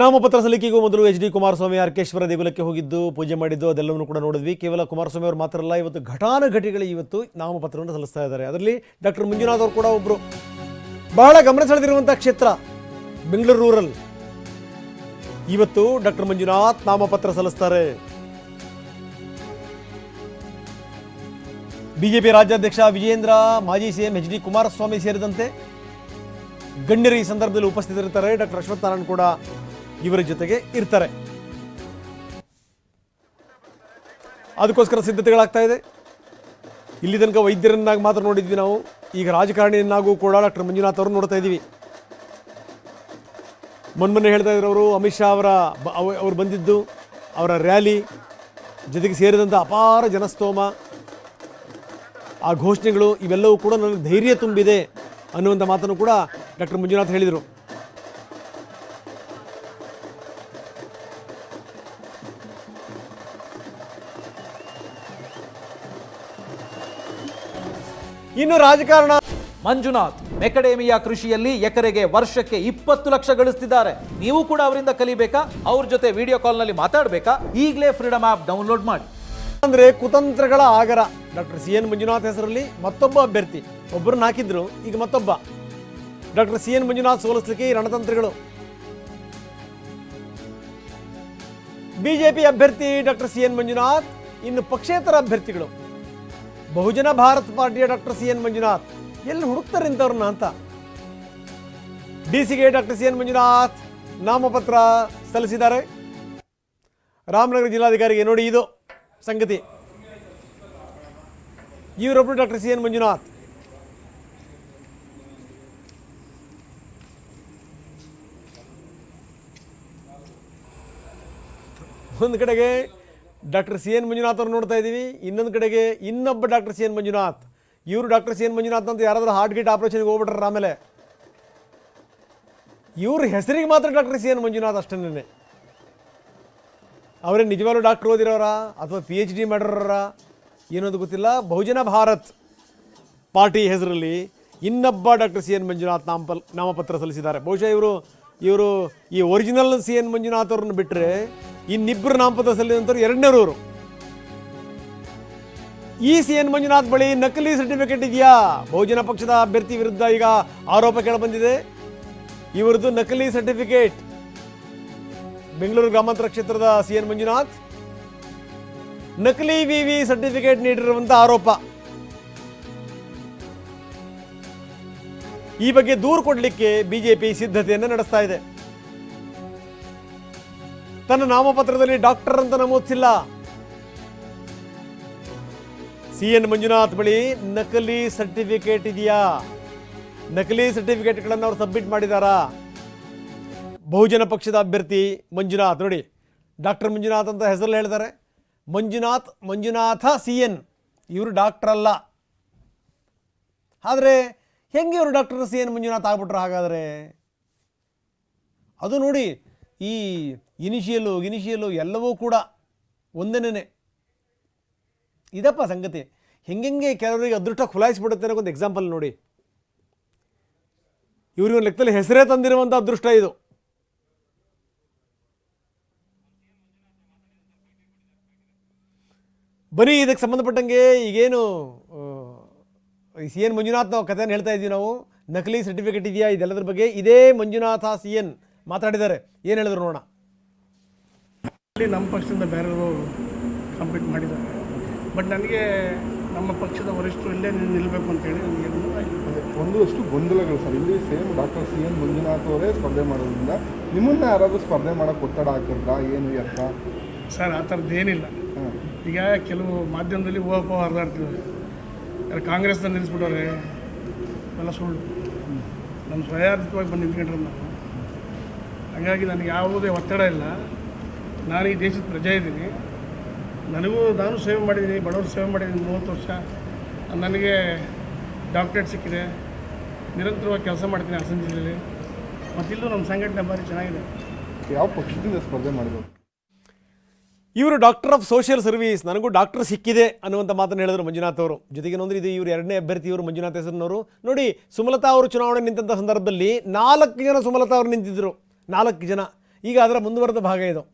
ನಾಮಪತ್ರ ಸಲ್ಲಿಕೆಗೂ ಮೊದಲು H D Kumaraswamy Arkeshwara ದೇಗುಲಕ್ಕೆ ಹೋಗಿದ್ದು, ಪೂಜೆ ಮಾಡಿದ್ದು, ಅದೆಲ್ಲವನ್ನು ಕೂಡ ನೋಡಿದ್ವಿ. ಕೇವಲ ಕುಮಾರಸ್ವಾಮಿ ಅವರು ಮಾತ್ರ ಅಲ್ಲ, ಇವತ್ತು ಘಟಾನುಘಟಿಗಳು ಇವತ್ತು ನಾಮಪತ್ರವನ್ನು ಸಲ್ಲಿಸ್ತಾ ಇದ್ದಾರೆ. ಅದರಲ್ಲಿ ಡಾಕ್ಟರ್ ಮಂಜುನಾಥ್ ಅವರು ಕೂಡ ಒಬ್ಬರು ಬಹಳ ಗಮನ ಸೆಳೆದಿರುವಂಥ ಕ್ಷೇತ್ರ, ಬೆಂಗಳೂರು ರೂರಲ್. ಇವತ್ತು ಡಾಕ್ಟರ್ ಮಂಜುನಾಥ್ ನಾಮಪತ್ರ ಸಲ್ಲಿಸ್ತಾರೆ. ಬಿಜೆಪಿ ರಾಜ್ಯಾಧ್ಯಕ್ಷ ವಿಜೇಂದ್ರ ಮಾಜಿ ಸಿಎಂ ಎಚ್ ಡಿ ಕುಮಾರಸ್ವಾಮಿ ಸೇರಿದಂತೆ ಗಣ್ಯರು ಈ ಸಂದರ್ಭದಲ್ಲಿ ಉಪಸ್ಥಿತರಿರ್ತಾರೆ ಡಾಕ್ಟರ್ ಅಶ್ವತ್ಥ ನಾರಾಯಣ್ ಕೂಡ ಇವರ ಜೊತೆಗೆ ಇರ್ತಾರೆ. ಅದಕ್ಕೋಸ್ಕರ ಸಿದ್ಧತೆಗಳಾಗ್ತಾ ಇದೆ. ಇಲ್ಲಿ ತನಕ ವೈದ್ಯರನ್ನಾಗಿ ಮಾತ್ರ ನೋಡಿದ್ವಿ ನಾವು. ಈಗ ರಾಜಕಾರಣಿಯನ್ನಾಗೂ ಕೂಡ ಡಾಕ್ಟರ್ ಮಂಜುನಾಥ್ ಅವರು ನೋಡ್ತಾ ಇದ್ದೀವಿ. ಮೊನ್ಮೊನ್ನೆ ಹೇಳ್ತಾ ಇದ್ರವರು ಅಮಿತ್ ಶಾ ಅವರ ಅವರು ಅವ- ಅವ್ರು ಬಂದಿದ್ದು, ಅವರ ರ್ಯಾಲಿ, ಜೊತೆಗೆ ಸೇರಿದಂಥ ಅಪಾರ ಜನಸ್ತೋಮ. ಆ ಘೋಷಣೆಗಳು ಇವೆಲ್ಲವೂ ಕೂಡ ನನಗೆ ಧೈರ್ಯ ತುಂಬಿದೆ ಅನ್ನುವಂಥ ಮಾತನ್ನು ಕೂಡ ಡಾಕ್ಟರ್ ಮಂಜುನಾಥ್ ಹೇಳಿದರು. ಇನ್ನು ರಾಜಕಾರಣ. ಮಂಜುನಾಥ್ ಮೆಕಡೇಮಿಯಾ ಕೃಷಿಯಲ್ಲಿ ಎಕರೆಗೆ ವರ್ಷಕ್ಕೆ ಇಪ್ಪತ್ತು ಲಕ್ಷ ಗಳಿಸ್ತಿದ್ದಾರೆ. ನೀವು ಕೂಡ ಅವರಿಂದ ಕಲಿಬೇಕಾ? ಅವ್ರ ಜೊತೆ ವಿಡಿಯೋ ಕಾಲ್ನಲ್ಲಿ ಮಾತಾಡಬೇಕಾ? ಈಗಲೇ ಫ್ರೀಡಮ್ ಆ್ಯಪ್ ಡೌನ್ಲೋಡ್ ಮಾಡಿ. ಅಂದ್ರೆ ಕುತಂತ್ರಗಳ ಆಗರ. ಡಾಕ್ಟರ್ ಸಿ ಎನ್ ಮಂಜುನಾಥ್ ಹೆಸರಲ್ಲಿ ಮತ್ತೊಬ್ಬ ಅಭ್ಯರ್ಥಿ. ಒಬ್ಬರನ್ನ ಹಾಕಿದ್ರು, ಈಗ ಮತ್ತೊಬ್ಬ. ಡಾಕ್ಟರ್ ಸಿ ಎನ್ ಮಂಜುನಾಥ್ ಸೋಲಿಸ್ಲಿಕ್ಕೆ ಈ ರಣತಂತ್ರಗಳು. ಬಿಜೆಪಿ ಅಭ್ಯರ್ಥಿ ಡಾಕ್ಟರ್ ಸಿ ಎನ್ ಮಂಜುನಾಥ್, ಇನ್ನು ಪಕ್ಷೇತರ ಅಭ್ಯರ್ಥಿಗಳು. ಬಹುಜನ ಭಾರತ್ ಪಾರ್ಟಿಯ ಡಾಕ್ಟರ್ ಸಿ ಎನ್ ಮಂಜುನಾಥ್. ಎಲ್ಲಿ ಹುಡುಕ್ತಾರೆ ಇಂಥವ್ರನ್ನ ಅಂತ? ಡಿಸಿಗೆ ಡಾಕ್ಟರ್ ಸಿ ಎನ್ ಮಂಜುನಾಥ್ ನಾಮಪತ್ರ ಸಲ್ಲಿಸಿದ್ದಾರೆ. ರಾಮನಗರ ಜಿಲ್ಲಾಧಿಕಾರಿಗೆ ನೋಡಿ ಇದು ಸಂಗತಿ. ಇವರೊಬ್ಬರು ಡಾಕ್ಟರ್ ಸಿ ಎನ್ ಮಂಜುನಾಥ್. ಒಂದು ಕಡೆಗೆ ಡಾಕ್ಟರ್ ಸಿ ಎನ್ ಮಂಜುನಾಥ್ ಅವ್ರು ನೋಡ್ತಾ ಇದ್ದೀವಿ. ಇನ್ನೊಂದು ಕಡೆಗೆ ಇನ್ನೊಬ್ಬ ಡಾಕ್ಟರ್ ಸಿ ಎನ್ ಮಂಜುನಾಥ್. ಇವರು ಡಾಕ್ಟರ್ ಸಿ ಎನ್ ಮಂಜುನಾಥ್ ಅಂತ ಯಾರಾದರೂ ಹಾರ್ಟ್ ಗೀಟ್ ಆಪರೇಷನ್ಗೆ ಹೋಗ್ಬಿಟ್ರೆ ಆಮೇಲೆ. ಇವ್ರ ಹೆಸರಿಗೆ ಮಾತ್ರ ಡಾಕ್ಟರ್ ಸಿ ಎನ್ ಮಂಜುನಾಥ್ ಅಷ್ಟೇನೆ ಅವರೇ ನಿಜವಾಗ್ಲೂ ಡಾಕ್ಟರ್ ಓದಿರೋರ? ಅಥವಾ ಪಿ ಎಚ್ ಡಿ ಮಾಡಿರೋರ? ಏನೋದು ಗೊತ್ತಿಲ್ಲ. ಬಹುಜನ ಭಾರತ್ ಪಾರ್ಟಿ ಹೆಸರಲ್ಲಿ ಇನ್ನೊಬ್ಬ ಡಾಕ್ಟರ್ ಸಿ ಎನ್ ಮಂಜುನಾಥ್ ನಾಮಪಲ್ ನಾಮಪತ್ರ ಸಲ್ಲಿಸಿದ್ದಾರೆ. ಬಹುಶಃ ಇವರು ಇವರು ಈ ಒರಿಜಿನಲ್ ಸಿ ಎನ್ ಮಂಜುನಾಥ್ ಅವ್ರನ್ನ ಬಿಟ್ಟರೆ ಇನ್ನಿಬ್ಬರು ನಾಮಪತ್ರ ಸಲ್ಲಿಸಿದಂಥವ್ರು ಎರಡನೇರವರು ಈ ಸಿ ಎನ್ ಮಂಜುನಾಥ್ ಬಳಿ ನಕಲಿ ಸರ್ಟಿಫಿಕೇಟ್ ಇದೆಯಾ? ಬಹುಜನ ಪಕ್ಷದ ಅಭ್ಯರ್ಥಿ ವಿರುದ್ಧ ಈಗ ಆರೋಪ ಕೇಳಬಂದಿದೆ. ಇವರದ್ದು ನಕಲಿ ಸರ್ಟಿಫಿಕೇಟ್ ಬೆಂಗಳೂರು ಗ್ರಾಮಾಂತರ ಕ್ಷೇತ್ರದ ಸಿ ಎನ್ ಮಂಜುನಾಥ್. ನಕಲಿ ವಿ ವಿ ಸರ್ಟಿಫಿಕೇಟ್ ನೀಡಿರುವಂತಹ ಆರೋಪ. ಈ ಬಗ್ಗೆ ದೂರು ಕೊಡಲಿಕ್ಕೆ ಬಿಜೆಪಿ ಸಿದ್ಧತೆಯನ್ನು ನಡೆಸ್ತಾ ಇದೆ. ತನ್ನ ನಾಮಪತ್ರದಲ್ಲಿ ಡಾಕ್ಟರ್ ಅಂತ ನಮೂದಿಸಿಲ್ಲ. ಸಿ ಎನ್ ಮಂಜುನಾಥ್ ಬಳಿ ನಕಲಿ ಸರ್ಟಿಫಿಕೇಟ್ ಇದೆಯಾ? ನಕಲಿ ಸರ್ಟಿಫಿಕೇಟ್ಗಳನ್ನು ಅವರು ಸಬ್ಮಿಟ್ ಮಾಡಿದಾರಾ? ಬಹುಜನ ಪಕ್ಷದ ಅಭ್ಯರ್ಥಿ ಮಂಜುನಾಥ್. ನೋಡಿ, ಡಾಕ್ಟರ್ ಮಂಜುನಾಥ್ ಅಂತ ಹೆಸರು ಹೇಳ್ತಾರೆ. ಮಂಜುನಾಥ್, ಮಂಜುನಾಥ ಸಿ ಎನ್ ಇವರು ಡಾಕ್ಟರ್ ಅಲ್ಲ. ಆದರೆ ಹೆಂಗೆ ಇವರು ಡಾಕ್ಟರ್ ಸಿ ಎನ್ ಮಂಜುನಾಥ್ ಆಗ್ಬಿಟ್ರು ಹಾಗಾದರೆ? ಅದು ನೋಡಿ ಈ ಇನಿಷಿಯಲು ಇನಿಷಿಯಲು ಎಲ್ಲವೂ ಕೂಡ ಒಂದೇನೇ ಇದಪ್ಪ ಸಂಗತಿ. ಹೆಂಗೆಂಗೆ ಕೆಲವರಿಗೆ ಅದೃಷ್ಟ ಖುಲಾಯಿಸ್ಬಿಡುತ್ತೆ ಅನ್ನೋ ಒಂದು ಎಕ್ಸಾಂಪಲ್ ನೋಡಿ. ಇವ್ರಿಗೆ ಒಂದು ಲೆಕ್ಕದಲ್ಲಿ ಹೆಸರೇ ತಂದಿರುವಂಥ ಅದೃಷ್ಟ ಇದು. ಬರೀ ಇದಕ್ಕೆ ಸಂಬಂಧಪಟ್ಟಂಗೆ ಈಗೇನು ಸಿ ಎನ್ ಮಂಜುನಾಥ್ ನಾವು ಕಥೆಯನ್ನು ಹೇಳ್ತಾ ಇದ್ದೀವಿ ನಾವು. ನಕಲಿ ಸರ್ಟಿಫಿಕೇಟ್ ಇದೆಯಾ? ಇದೆಲ್ಲದ್ರ ಬಗ್ಗೆ ಇದೇ ಮಂಜುನಾಥ ಸಿ ಎನ್. ಮಾತಾಡಿದ್ದಾರೆ. ಏನು ಹೇಳಿದ್ರು ನೋಡೋಣ. ನಮ್ಮ ಪಕ್ಷದಿಂದ ಬೇರೆಯವರು ಕಂಪ್ಲೀಟ್ ಮಾಡಿದ್ದಾರೆ. ಬಟ್ ನನಗೆ ನಮ್ಮ ಪಕ್ಷದ ವರಿಷ್ಠರು ಇಲ್ಲೇ ನೀನು ನಿಲ್ಲಬೇಕು ಅಂತೇಳಿ ನನಗೆ ಒಂದು ಒಂದಷ್ಟು ಗೊಂದಲಗಳು ಸರ್. ಇಲ್ಲಿ same doctor C N Manjunath ಅವರೇ ಸ್ಪರ್ಧೆ ಮಾಡೋದ್ರಿಂದ ನಿಮ್ಮನ್ನ ಯಾರಾದರೂ ಸ್ಪರ್ಧೆ ಮಾಡೋಕ್ಕೆ ಒತ್ತಡ ಹಾಕಿದ್ರಾ? ಏನು ಎತ್ತ ಸರ್ ಆ ಥರದ್ದು ಏನಿಲ್ಲ. ಹಾಂ. ಈಗ ಕೆಲವು ಮಾಧ್ಯಮದಲ್ಲಿ ಊಹಾಪೋಹ ಹರಿದಾಡ್ತಿದ್ದಾರೆ ಯಾರು ಕಾಂಗ್ರೆಸ್ನ ನಿಲ್ಲಿಸ್ಬಿಟ್ಟವ್ರೆ? ಎಲ್ಲ ಸುಳ್ಳು. ನಮ್ಮ ಸ್ವಯಾರ್ಜಿತವಾಗಿ ಬಂದು ನಿಂತ್ಕೊಂಡ್ರೆ ನಾವು ಹಾಗಾಗಿ ನನಗೆ ಯಾವುದೇ ಒತ್ತಡ ಇಲ್ಲ. ನಾನು ಈ ದೇಶದ ಪ್ರಜೆ ಇದ್ದೀನಿ. ನನಗೂ ನಾನು ಸೇವೆ ಮಾಡಿದ್ದೀನಿ ಬಡವರು ಸೇವೆ ಮಾಡಿದ್ದೀನಿ ಮೂವತ್ತು ವರ್ಷ. ನನಗೆ ಡಾಕ್ಟ್ರೇಟ್ ಸಿಕ್ಕಿದೆ. ನಿರಂತರವಾಗಿ ಕೆಲಸ ಮಾಡ್ತೀನಿ ಹಾಸನ ಜಿಲ್ಲೆಯಲ್ಲಿ. ಮತ್ತಿಲ್ಲೂ ನಮ್ಮ ಸಂಘಟನೆ ಭಾರಿ ಚೆನ್ನಾಗಿದೆ. ಯಾವ ಪಕ್ಷದಿಂದ ಸ್ಪರ್ಧೆ ಮಾಡಬೇಕು ಇವರು ಡಾಕ್ಟರ್ ಆಫ್ ಸೋಷಿಯಲ್ ಸರ್ವಿಸ್ ನನಗೂ ಡಾಕ್ಟರ್ ಸಿಕ್ಕಿದೆ ಅನ್ನುವಂಥ ಮಾತನ್ನು ಹೇಳಿದ್ರು ಮಂಜುನಾಥ್ ಅವರು. ಜೊತೆಗೆ ಏನಂದ್ರೆ ಇದು ಇವರು ಎರಡನೇ ಅಭ್ಯರ್ಥಿ ಇವರು ಮಂಜುನಾಥ್ ಹೆಸರಿನವರು. ನೋಡಿ ಸುಮಲತಾ ಅವರು ಚುನಾವಣೆ ನಿಂತಹ ಸಂದರ್ಭದಲ್ಲಿ ನಾಲ್ಕು ಜನ ಸುಮಲತಾ ಅವರು ನಿಂತಿದ್ದರು ನಾಲ್ಕು ಜನ. ಈಗ ಅದರ ಮುಂದುವರೆದ ಭಾಗ ಇದು.